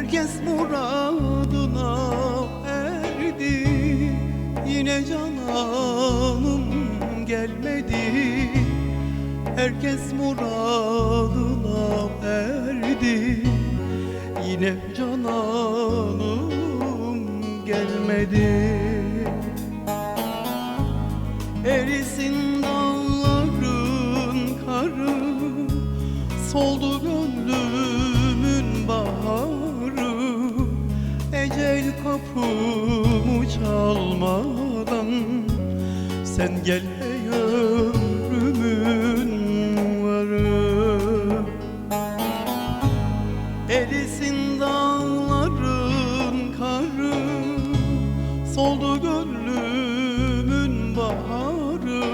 Herkes muradına erdi. Yine cananım gelmedi. Herkes muradına erdi. Yine cananım gelmedi. Erisin dağların karı. Soldu gönlümün kapımı çalmadan Sen gel ey ömrümün varı. Erisin dağların karı Soldu gönlümün baharı.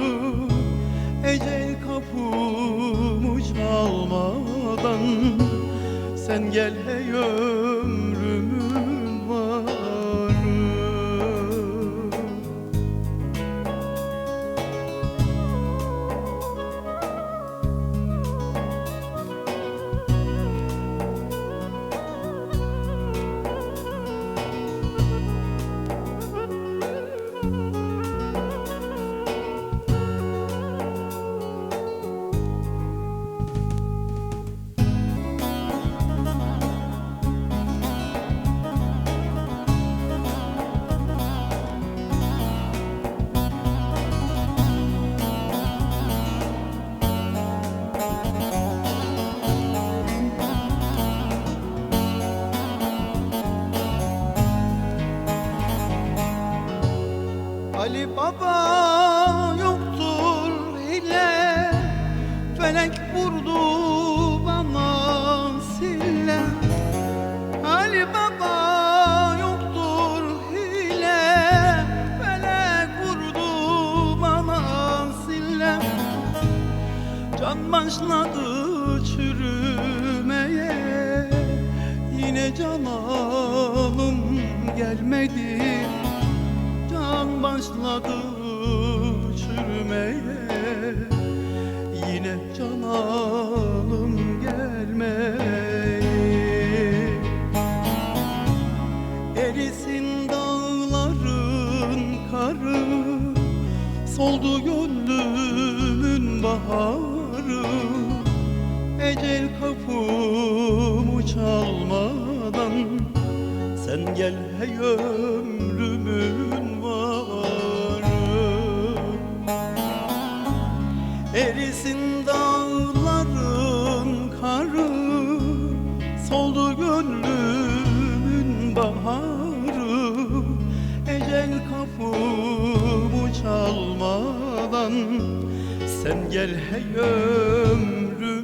Ecel kapımı çalmadan Sen gel ey ömrümün Ali Baba yoktur hile. Felek vurdu bana sille. Ali Baba yoktur hile. Felek vurdu bana sille. Can başladı çürümeye. Yine cananım gelmedi Can başladı çürümeye. Yine cananım gelmeye. Erisin dağların karı Soldu gönlümün baharı. Ecel kapımı çalmadan Sen gel hey ömrümün varı. Erisin dağların karı Soldu gönlümün baharı. Ecel kapımı çalmadan Sen gel hey ömrümün